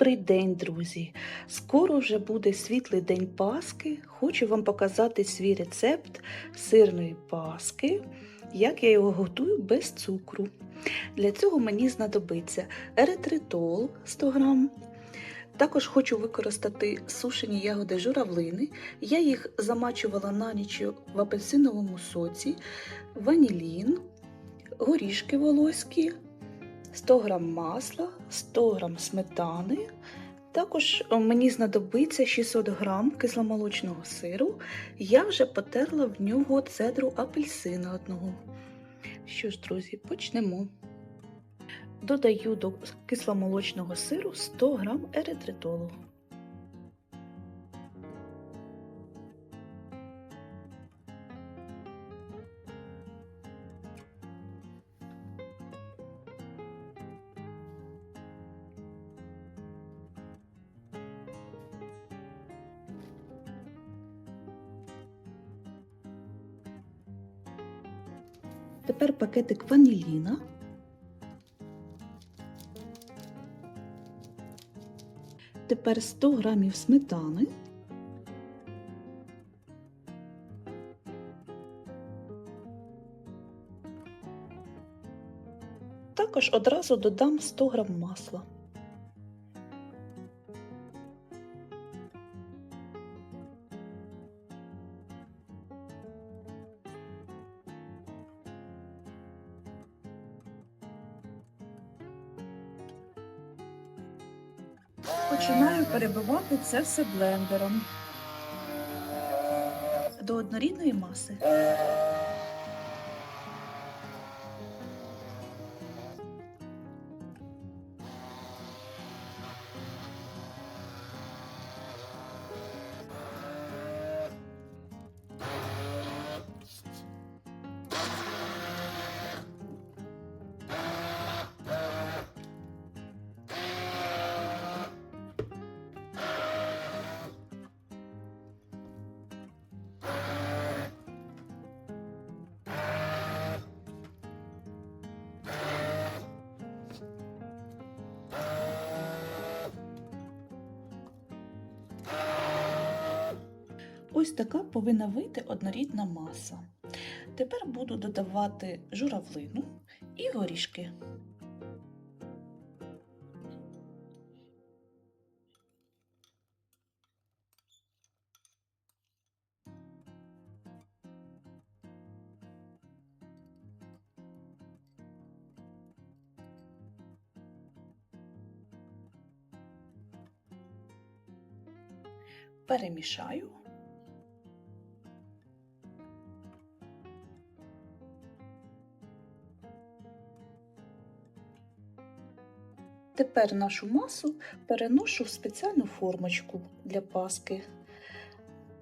Добрий день, друзі! Скоро вже буде світлий день Паски. Хочу вам показати свій рецепт сирної паски, як я його готую без цукру. Для цього мені знадобиться еритритол 100 г. Також хочу використати сушені ягоди журавлини. Я їх замачувала на ніч в апельсиновому соці, ванілін, горішки волоські. 100 г масла, 100 г сметани. Також е, мені знадобиться 600 г кисломолочного сиру. Я вже потерла в нього цедру апельсина одного. Що ж, друзі, почнемо. Додаю до кисломолочного сиру 100 г еритритолу. Тепер пакетик ваніліна. Тепер 100 грамів сметани. Також одразу додам 100 грам масла. Починаю перебивати це все блендером до однорідної маси. Ось така повинна вийти однорідна маса. Тепер буду додавати журавлину і горішки. Перемішаю. Тепер нашу масу переношу в спеціальну формочку для паски.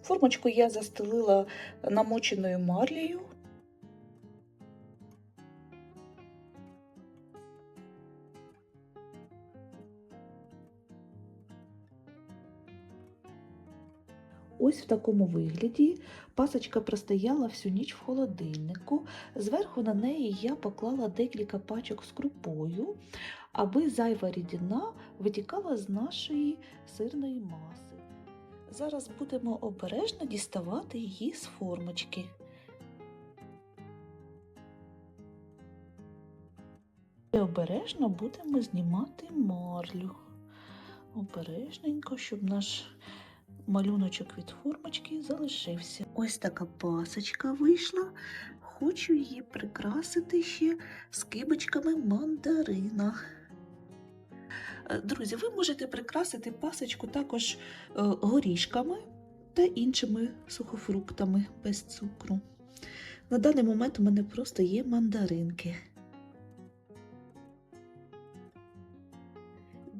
Формочку я застелила намоченою марлею. Ось в такому вигляді пасочка простояла всю ніч в холодильнику. Зверху на неї я поклала декілька пачок з крупою, аби зайва рідина витікала з нашої сирної маси. Зараз будемо обережно діставати її з формочки. І обережно будемо знімати марлю. Обережненько, щоб наш малюночок від формочки залишився. Ось така пасочка вийшла. Хочу її прикрасити ще скибочками мандарина. Е, Друзі, ви можете прикрасити пасочку також е, горішками та іншими сухофруктами без цукру. На даний момент у мене просто є мандаринки.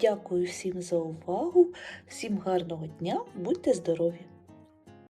Дякую всім за увагу, всім гарного дня, будьте здорові!